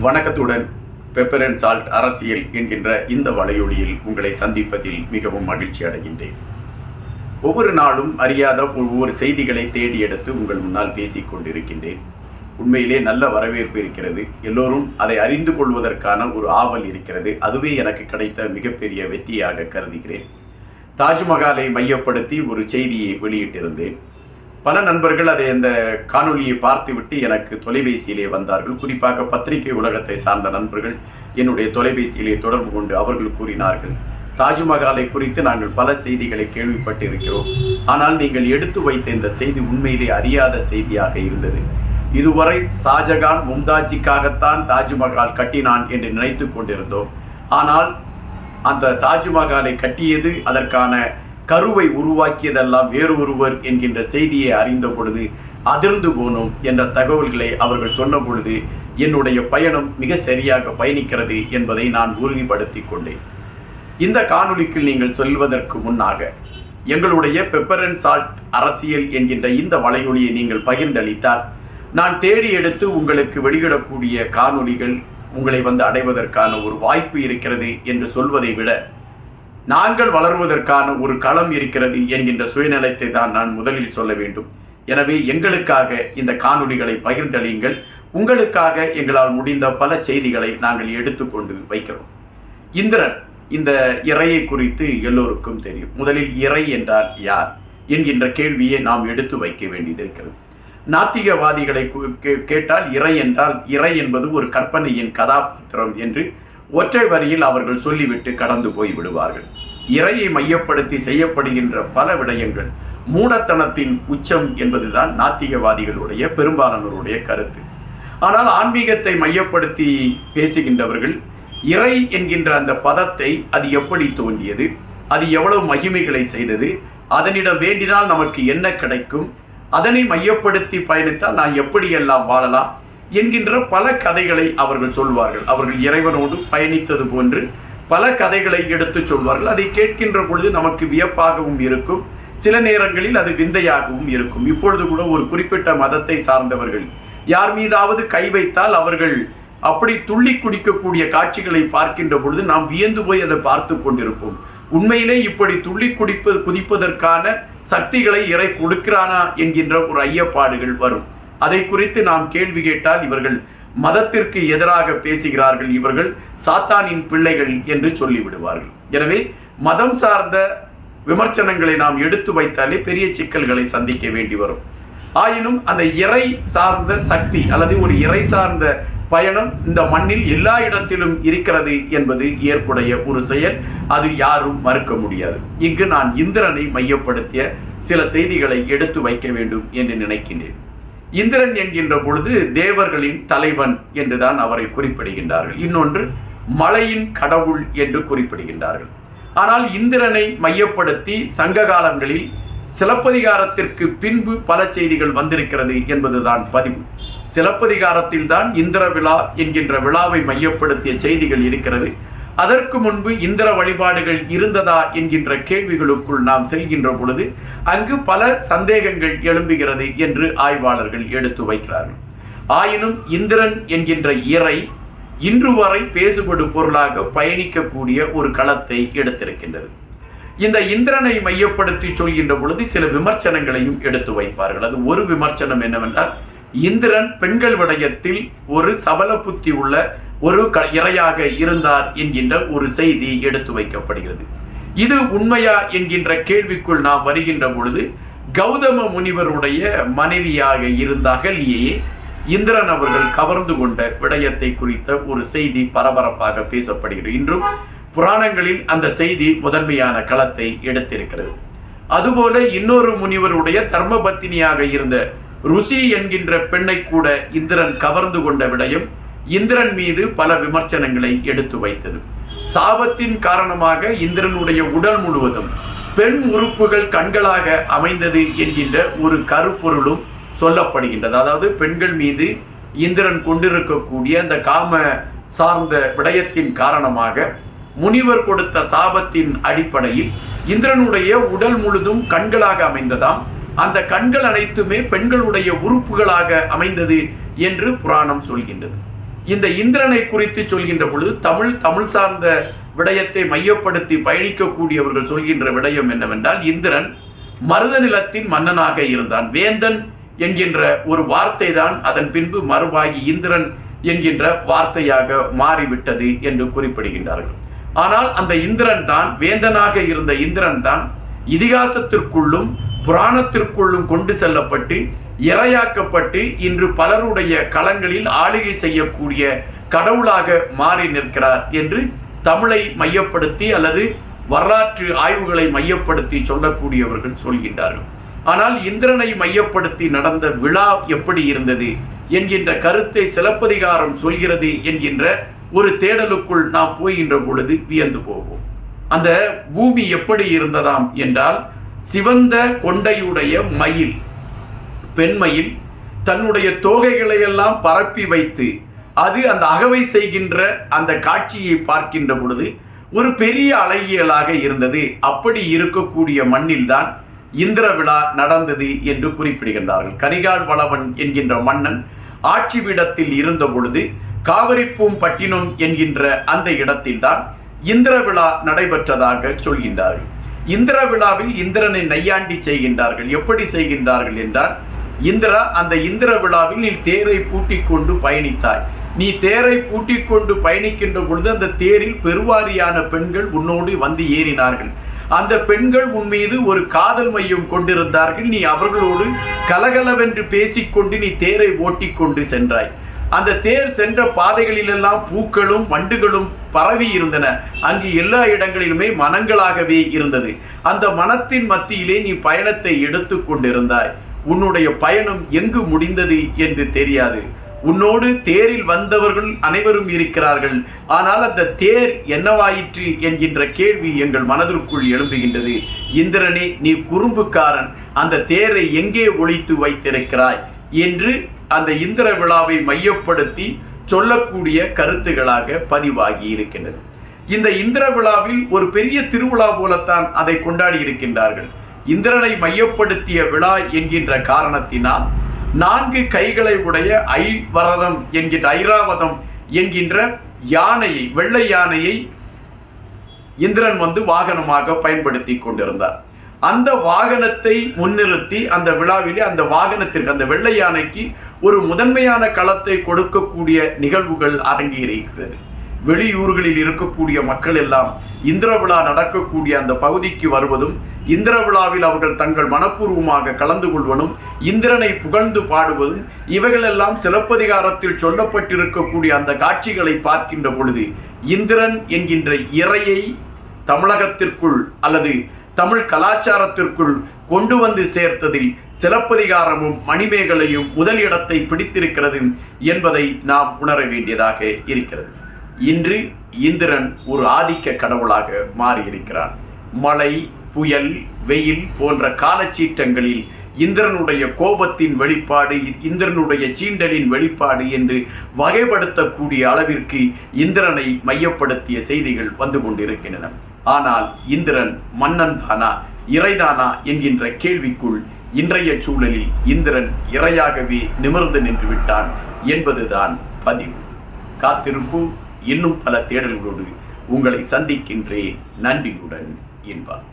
வணக்கத்துடன் pepper and salt அரசியல் என்கின்ற இந்த வலையொலியில் உங்களை சந்திப்பதில் மிகவும் மகிழ்ச்சி அடைகின்றேன். ஒவ்வொரு நாளும் அறியாத ஒவ்வொரு செய்திகளை தேடி எடுத்து உங்கள் முன்னால் பேசிக் கொண்டிருக்கின்றேன். உண்மையிலே நல்ல வரவேற்பு இருக்கிறது. எல்லோரும் அதை அறிந்து கொள்வதற்கான ஒரு ஆவல் இருக்கிறது. அதுவே எனக்கு கிடைத்த மிகப்பெரிய வெற்றியாக கருதுகிறேன். தாஜ்மஹாலை மையப்படுத்தி ஒரு செய்தியை வெளியிட்டிருந்தேன். பல நண்பர்கள் அதை அந்த காணொலியை பார்த்துவிட்டு எனக்கு தொலைபேசியிலே வந்தார்கள். குறிப்பாக பத்திரிகை உலகத்தை சார்ந்த நண்பர்கள் என்னுடைய தொலைபேசியிலே தொடர்பு கொண்டு அவர்கள் கூறினார்கள். தாஜ்மஹாலை குறித்து நாங்கள் பல செய்திகளை கேள்விப்பட்டிருக்கிறோம். ஆனால் நீங்கள் எடுத்து வைத்த இந்த செய்தி உண்மையிலே அறியாத செய்தியாக இருந்தது. இதுவரை ஷாஜகான் மும்தாஜிக்காகத்தான் தாஜ்மஹால் கட்டினான் என்று நினைத்து கொண்டிருந்தோம். ஆனால் அந்த தாஜ்மஹாலை கட்டியது அதற்கான கருவை உருவாக்கியதெல்லாம் வேறு ஒருவர் என்கின்ற செய்தியை அறிந்த பொழுது அதிர்ந்து போனோம் என்ற தகவல்களை அவர்கள் சொன்ன பொழுது என்னுடைய பயணம் மிக சரியாக பயணிக்கிறது என்பதை நான் உறுதிப்படுத்தி கொண்டேன். இந்த காணொலிக்கு நீங்கள் சொல்வதற்கு முன்னாக எங்களுடைய பெப்பர் அண்ட் சால்ட் அரசியல் என்கின்ற இந்த வலையொலியை நீங்கள் பகிர்ந்தளித்தால் நான் தேடி எடுத்து உங்களுக்கு வெளியிடக்கூடிய காணொலிகள் உங்களை வந்து அடைவதற்கான ஒரு வாய்ப்பு இருக்கிறது என்று சொல்வதை விட நாங்கள் வளருவதற்கான ஒரு களம் இருக்கிறது என்கின்ற சுயநலத்தை தான் நான் முதலில் சொல்ல வேண்டும். எனவே எங்களுக்காக இந்த காணொலிகளை பகிர்ந்தளியுங்கள். உங்களுக்காக எங்களால் முடிந்த பல செய்திகளை நாங்கள் எடுத்துக்கொண்டு வைக்கிறோம். இந்திரன் இந்த இறையை குறித்து எல்லோருக்கும் தெரியும். முதலில் இறை என்றால் யார் என்கின்ற கேள்வியை நாம் எடுத்து வைக்க வேண்டியது நாத்திகவாதிகளை கே- கேட்டால் இறை என்றால் இறை என்பது ஒரு கற்பனையின் கதாபாத்திரம் என்று ஒற்றை வரியில் அவர்கள் சொல்லிவிட்டு கடந்து போய் விடுவார்கள். இறையை மையப்படுத்தி செய்யப்படுகின்ற பல விடயங்கள் மூடத்தனத்தின் உச்சம் என்பதுதான் நாத்திகவாதிகளுடைய பெரும்பாலானோருடைய கருத்து. ஆனால் ஆன்மீகத்தை மையப்படுத்தி பேசுகின்றவர்கள் இறை என்கின்ற அந்த பதத்தை அது எப்படி தோன்றியது அது எவ்வளவு மகிமைகளை செய்தது அதனிடம் வேண்டினால் நமக்கு என்ன கிடைக்கும் அதனை மையப்படுத்தி பயணித்தால் நான் எப்படியெல்லாம் வாழலாம் என்கின்ற பல கதைகளை அவர்கள் சொல்வார்கள். அவர்கள் இறைவனோடு பயணித்தது போன்று பல கதைகளை எடுத்துச் சொல்வார்கள். அதை கேட்கின்ற பொழுது நமக்கு வியப்பாகவும் இருக்கும். சில நேரங்களில் அது விந்தையாகவும் இருக்கும். இப்பொழுது கூட ஒரு குறிப்பிட்ட மதத்தை சார்ந்தவர்கள் யார் மீதாவது கை வைத்தால் அவர்கள் அப்படி துள்ளி குடிக்கக்கூடிய காட்சிகளை பார்க்கின்ற பொழுது நாம் வியந்து போய் அதை பார்த்து கொண்டிருப்போம். உண்மையிலே இப்படி துள்ளி குடிப்பது குதிப்பதற்கான சக்திகளை இறை கொடுக்கிறானா என்கின்ற ஒரு ஐயப்பாடுகள் வரும். அதை குறித்து நாம் கேள்வி கேட்டால் இவர்கள் மதத்திற்கு எதிராக பேசுகிறார்கள் இவர்கள் சாத்தானின் பிள்ளைகள் என்று சொல்லிவிடுவார்கள். எனவே மதம் சார்ந்த விமர்சனங்களை நாம் எடுத்து வைத்தாலே பெரிய சிக்கல்களை சந்திக்க வேண்டி வரும். ஆயினும் அந்த இறை சார்ந்த சக்தி அல்லது ஒரு இறை சார்ந்த பயணம் இந்த மண்ணில் எல்லா இடத்திலும் இருக்கிறது என்பது ஏற்புடைய ஒரு செயல். அது யாரும் மறுக்க முடியாது. இங்கு நான் இந்திரனை மையப்படுத்திய சில செய்திகளை எடுத்து வைக்க வேண்டும் என்று நினைக்கின்றேன். இந்திரன் என்கின்ற பொழுது தேவர்களின் தலைவன் என்றுதான் அவரை குறிப்பிடுகின்றார்கள். இன்னொன்று மலையின் கடவுள் என்று குறிப்பிடுகின்றார்கள். ஆனால் இந்திரனை மையப்படுத்தி சங்க காலங்களில் சிலப்பதிகாரத்திற்கு பின்பு பல செய்திகள் வந்திருக்கிறது என்பதுதான் பதிவு. சிலப்பதிகாரத்தில் தான் இந்திர விழா என்கின்ற விழாவை மையப்படுத்திய செய்திகள் இருக்கிறது. அதற்கு முன்பு இந்திர வழிபாடுகள் இருந்ததா என்கின்ற கேள்விகளுக்குள் நாம் செல்கின்ற பொழுது அங்கு பல சந்தேகங்கள் எழும்புகிறது என்று ஆய்வாளர்கள் எடுத்து வைக்கிறார்கள். ஆயினும் இந்திரன் என்கின்ற இறை இன்று வரை பேசுபடு பொருளாக பயணிக்கக்கூடிய ஒரு களத்தை எடுத்திருக்கின்றது. இந்த இந்திரனை மையப்படுத்தி சொல்கின்ற பொழுது சில விமர்சனங்களையும் எடுத்து வைப்பார்கள். அது ஒரு விமர்சனம் என்னவென்றால் இந்திரன் பெண்கள் விடயத்தில் ஒரு சபல புத்தி உள்ள ஒரு க இரையாக இருந்தார் என்கின்ற ஒரு செய்தி எடுத்து வைக்கப்படுகிறது. இது உண்மையா என்கின்ற கேள்விக்குள் நாம் வருகின்ற பொழுது கௌதம முனிவருடைய மனைவியாக இருந்த அகலியே இந்திரன் அவர்கள் கவர்ந்து கொண்ட விடயத்தை குறித்த ஒரு செய்தி பரபரப்பாக பேசப்படுகிறது. இன்றும் புராணங்களில் அந்த செய்தி முதன்மையான களத்தை எடுத்திருக்கிறது. அதுபோல இன்னொரு முனிவருடைய தர்மபத்தினியாக இருந்த ருசி என்கின்ற பெண்ணை கூட இந்திரன் கவர்ந்து கொண்ட விடயம் இந்திரன் மீது பல விமர்சனங்களை எடுத்து வைத்தது. சாபத்தின் காரணமாக இந்திரனுடைய உடல் முழுவதும் பெண் உறுப்புகள் கண்களாக அமைந்தது என்கின்ற ஒரு கருப்பொருளும் சொல்லப்படுகின்றது. அதாவது பெண்கள் மீது இந்திரன் கொண்டிருக்கக்கூடிய அந்த காம சார்ந்த விடயத்தின் காரணமாக முனிவர் கொடுத்த சாபத்தின் அடிப்படையில் இந்திரனுடைய உடல் முழுதும் கண்களாக அமைந்ததாம். அந்த கண்கள் அனைத்துமே பெண்களுடைய உறுப்புகளாக அமைந்தது என்று புராணம் சொல்கின்றது. இந்த இந்திரனை குறித்து சொல்கின்ற பொழுது தமிழ் தமிழ் சார்ந்த விடயத்தை மையப்படுத்தி பயணிக்கக்கூடியவர்கள் சொல்கின்ற விடயம் என்னவென்றால் இந்திரன் மருத நிலத்தின் மன்னனாக இருந்தான். வேந்தன் என்கின்ற ஒரு வார்த்தை தான் அதன் பின்பு மறுவாகி இந்திரன் என்கின்ற வார்த்தையாக மாறிவிட்டது என்று குறிப்பிடுகின்றார்கள். ஆனால் அந்த இந்திரன் தான் வேந்தனாக இருந்த இந்திரன் தான் இதிகாசத்திற்குள்ளும் புராணத்திற்குள்ளும் கொண்டு செல்லப்பட்டு இரையாக்கப்பட்டு இன்று பலருடைய களங்களில் ஆளுகை செய்யக்கூடிய கடவுளாக மாறி நிற்கிறார் என்று தமிழை மையப்படுத்தி அல்லது வரலாற்று ஆய்வுகளை மையப்படுத்தி சொல்லக்கூடியவர்கள் சொல்கின்றார்கள். ஆனால் இந்திரனை மையப்படுத்தி நடந்த விழா எப்படி இருந்தது என்கின்ற கருத்தை சிலப்பதிகாரம் சொல்கிறது என்கின்ற ஒரு தேடலுக்குள் நாம் போகின்ற பொழுது வியந்து போவோம். அந்த பூமி எப்படி இருந்ததாம் என்றால் சிவந்த கொண்டையுடைய மயில் பெண்மையில் தன்னுடைய தோகைகளை எல்லாம் பரப்பி வைத்து அது அந்த அகவை செய்கின்ற அந்த காட்சியை பார்க்கின்ற பொழுது ஒரு பெரிய அழகியலாக இருந்தது. அப்படி இருக்கக்கூடிய மண்ணில்தான் இந்திர விழா நடந்தது என்று குறிப்பிடுகின்றார்கள். கரிகால் வளவன் என்கின்ற மன்னன் ஆட்சி பீடத்தில் இருந்த பொழுது காவிரிப்பூம் பட்டினம் என்கின்ற அந்த இடத்தில்தான் இந்திர விழா நடைபெற்றதாக சொல்கின்றார்கள். இந்திர விழாவில் இந்திரனை நையாண்டி செய்கின்றார்கள். எப்படி செய்கின்றார்கள் என்றால் இந்திரா அந்த இந்திர விழாவில் நீ தேரை பூட்டிக் கொண்டு பயணித்தாய். நீ தேரை பூட்டிக் கொண்டு பயணிக்கின்ற பொழுது அந்த தேரில் பெருவாரியான பெண்கள் உன்னோடு வந்து ஏறினார்கள். அந்த பெண்கள் உன் மீது ஒரு காதல் மையம் கொண்டிருந்தார்கள். நீ அவர்களோடு கலகலவென்று பேசிக்கொண்டு நீ தேரை ஓட்டிக்கொண்டு சென்றாய். அந்த தேர் சென்ற பாதைகளிலெல்லாம் பூக்களும் வண்டுகளும் பரவி இருந்தன. அங்கு எல்லா இடங்களிலுமே மனங்களாகவே இருந்தது. அந்த மனத்தின் மத்தியிலே நீ பயணத்தை எடுத்து கொண்டிருந்தாய் உன்னுடைய பயணம் எங்கு முடிந்தது என்று தெரியாது. உன்னோடு தேரில் வந்தவர்கள் அனைவரும் இருக்கிறார்கள். ஆனால் அந்த தேர் என்னவாயிற்று என்கின்ற கேள்வி எங்கள் மனதிற்குள் எழும்புகின்றது. இந்திரனே நீ குறும்புக்காரன். அந்த தேரை எங்கே ஒழித்து வைத்திருக்கிறாய் என்று அந்த இந்திர விழாவை மையப்படுத்தி சொல்லக்கூடிய கருத்துகளாக பதிவாகி இருக்கின்றது. இந்த இந்திர விழாவில் ஒரு பெரிய திருவிழா போலத்தான் அதை கொண்டாடி இருக்கின்றார்கள். இந்திரனை மையப்படுத்திய விழா என்கின்ற காரணத்தினால் நான்கு கைகளை உடைய ஐவரதம் என்கின்ற ஐராவதம் என்கின்ற யானையை வெள்ளை யானையை இந்திரன் வந்து வாகனமாக பயன்படுத்தி கொண்டிருந்தார். அந்த வாகனத்தை முன்னிறுத்தி அந்த விழாவிலே அந்த வாகனத்திற்கு அந்த வெள்ளை யானைக்கு ஒரு முதன்மையான களத்தை கொடுக்கக்கூடிய நிகழ்வுகள் அரங்கேறியிருக்கிறது வெளியூர்களில் இருக்கக்கூடிய மக்கள் எல்லாம் இந்திர விழா நடக்கக்கூடிய அந்த பகுதிக்கு வருவதும் இந்திர விழாவில் அவர்கள் தங்கள் மனப்பூர்வமாக கலந்து கொள்வதும் இந்திரனை புகழ்ந்து பாடுவதும் இவைகளெல்லாம் சிலப்பதிகாரத்தில் சொல்லப்பட்டிருக்கக்கூடிய அந்த காட்சிகளை பார்க்கின்ற பொழுது இந்திரன் என்கின்ற இறையை தமிழகத்திற்குள் அல்லது தமிழ் கலாச்சாரத்திற்குள் கொண்டு வந்து சேர்த்ததில் சிலப்பதிகாரமும் மணிமேகலையும் முதல் இடத்தை பிடித்திருக்கிறது என்பதை நாம் உணர வேண்டியதாக இருக்கிறது. இன்று இந்திரன் ஒரு ஆதிக்க கடவுளாக மாறியிருக்கிறான். மழை புயல் வெயில் போன்ற காலச்சீற்றங்களில் இந்திரனுடைய கோபத்தின் வெளிப்பாடு இந்திரனுடைய சீண்டலின் வெளிப்பாடு என்று வகைப்படுத்தக்கூடிய அளவிற்கு இந்திரனை மையப்படுத்திய செய்திகள் வந்து கொண்டிருக்கின்றன. ஆனால் இந்திரன் மன்னன் தானா இறைதானா என்கின்ற கேள்விக்குள் இன்றைய சூழலில் இந்திரன் இறையாகவே நிமிர்ந்து நின்று விட்டான் என்பதுதான் பதிவு. காத்திருப்பு இன்னும் பல தேடல்களோடு உங்களை சந்திக்கின்றேன். நன்றியுடன் என்பார்